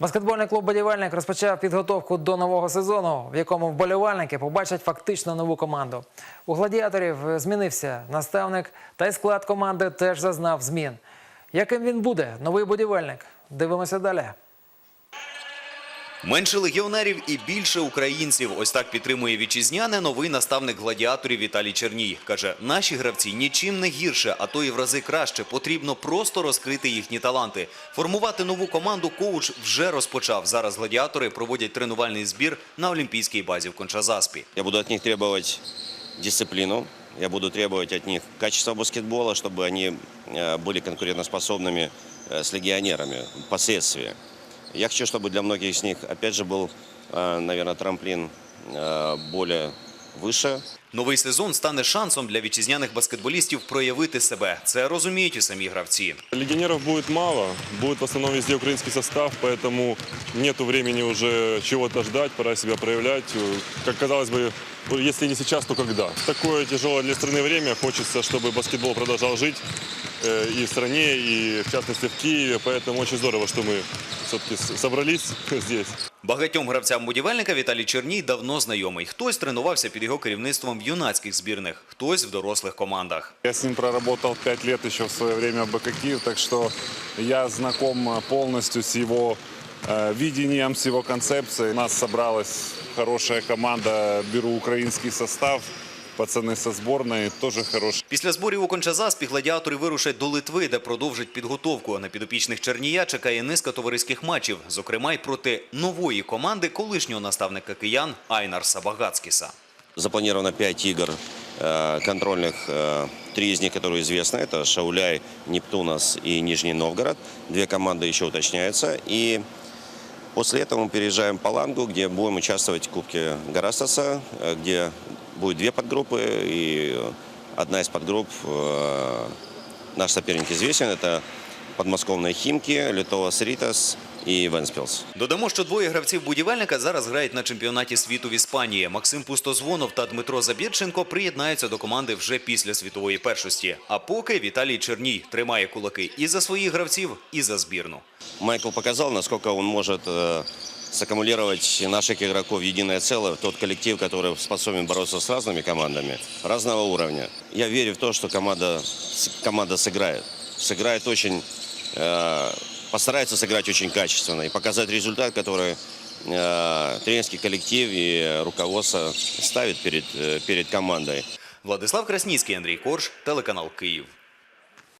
Баскетбольний клуб «Будівельник» розпочав підготовку до нового сезону, в якому вболівальники побачать фактично нову команду. У гладіаторів змінився наставник, та й склад команди теж зазнав змін. Яким він буде, новий будівельник? Дивимося далі. Менше легіонерів і більше українців. Ось так підтримує вітчизняне новий наставник гладіаторів Віталій Черній. Каже, наші гравці нічим не гірше, а то і в рази краще. Потрібно просто розкрити їхні таланти. Формувати нову команду коуч вже розпочав. Зараз гладіатори проводять тренувальний збір на олімпійській базі в Кончазаспі. Я буду от них требовать дисциплину, я буду требовать от них качества баскетбола, чтобы они э, были конкурентоспособными э, с легионерами впоследствии. Я хочу, чтобы для многих из них, опять же, был, наверное, трамплин э, более выше, Новий сезон стане шансом для вітчизняних баскетболістів проявити себе. Це розуміють і самі гравці. Легионеров будет мало, будет в основном везде украинский состав, поэтому нету времени уже чего-то ждать, пора себя проявлять. Э, Как казалось бы, если не сейчас, то когда? В такое тяжелое для страны время хочется, чтобы баскетбол продолжал жить э, и в стране, и в частности в Киеве, поэтому очень здорово, что мы все-таки собрались здесь. Багатьом гравцям будівельника Віталій Черній давно знайомий. Хтось тренувався під його керівництвом в юнацьких збірних, хтось в дорослих командах. Я з ним проработав 5 лет ще в своє время в БК так що я знаком повністю з його з видением, с его концепцией. У нас собралась хорошая команда, беру украинский состав, пацаны со сборной тоже хорошие. Після зборів у Кончазаспі гладіатори вирушать до Литви, де продовжать підготовку. На підопічних Чернія чекає низка товариських матчів, зокрема й проти нової команди колишнього наставника киян Айнарса Багацкіса. Запланировано 5 игр э, контрольных, э, три из них, которые известны. Это Шауляй, Нептунас и Нижний Новгород. Две команды еще уточняются. И После этого мы переезжаем по Лангу, где будем участвовать в Кубке Гарастаса, э, где будет две подгруппы. И одна из подгрупп, э, наш соперник известен, это подмосковные Химки, Литовас Ритас и Венспилс. Додамо, що двоє гравців будівельника зараз грають на чемпіонаті світу в Іспанії. Максим Пустозвонов та Дмитро Забірченко приєднаються до команди вже після світової першості. А поки Віталій Черній тримає кулаки і за своїх гравців, і за збірну. Майкл показал, насколько он может э, саккумулировать наших игроков в единое целое, тот коллектив, который способен бороться с разными командами разного уровня. Я верю в то, что команда, с- команда сыграет. Сыграет очень, э, постарается сыграть очень качественно и показать результат, который э, тренерский коллектив и руководство ставит перед, э, перед командой. Владислав Красніцький, Андрій Корж, телеканал Київ.